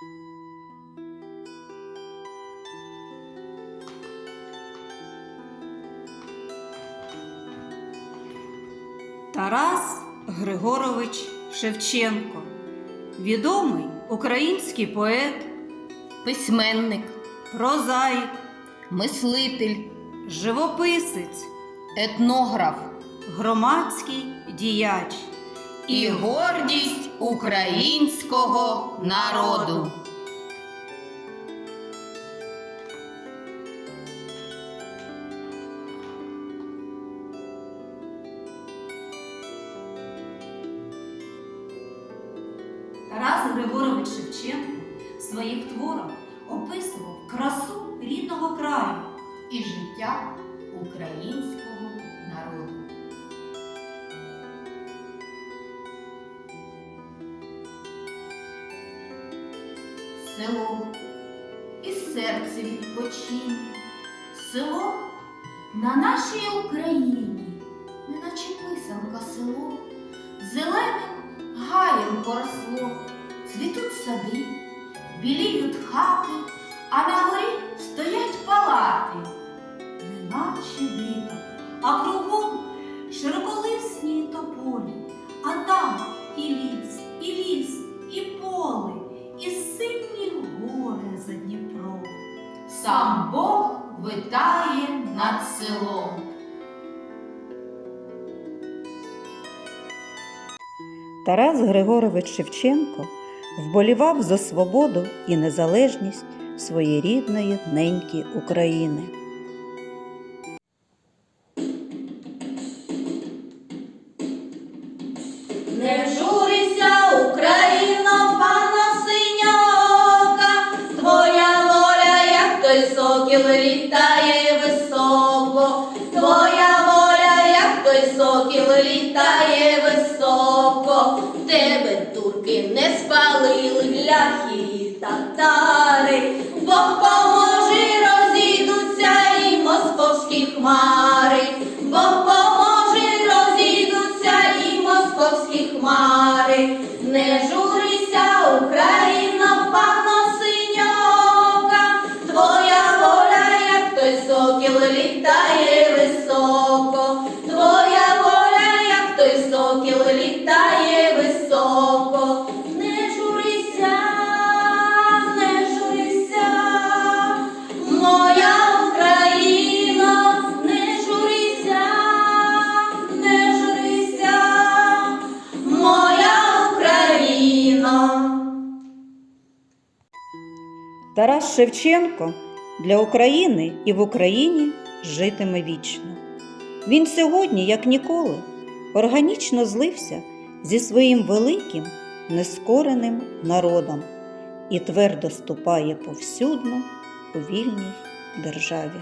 Тарас Григорович Шевченко, відомий український поет, письменник, прозаїк, мислитель, живописець, етнограф громадський діяч. І гордість українського народу. Тарас Григорович Шевченко своїх творах описував красу рідного краю. і життя українського народу. Село. І серце відпочине, село на нашій Україні, неначе писанка село, зеленим гаєм поросло, цвітуть сади, біліють хати, а на горі стоять палати. неначе диво, а кругом широколисні тополі, а там і ліс, Сам Бог витає над селом. Тарас Григорович Шевченко вболівав за свободу і незалежність своєрідної неньки України. Сокіл літає високо, тебе турки не спалили ляхи татари, Бог поможе, Тарас Шевченко для України і в Україні житиме вічно. Він сьогодні, як ніколи, органічно злився зі своїм великим нескореним народом і твердо ступає повсюдно у вільній державі.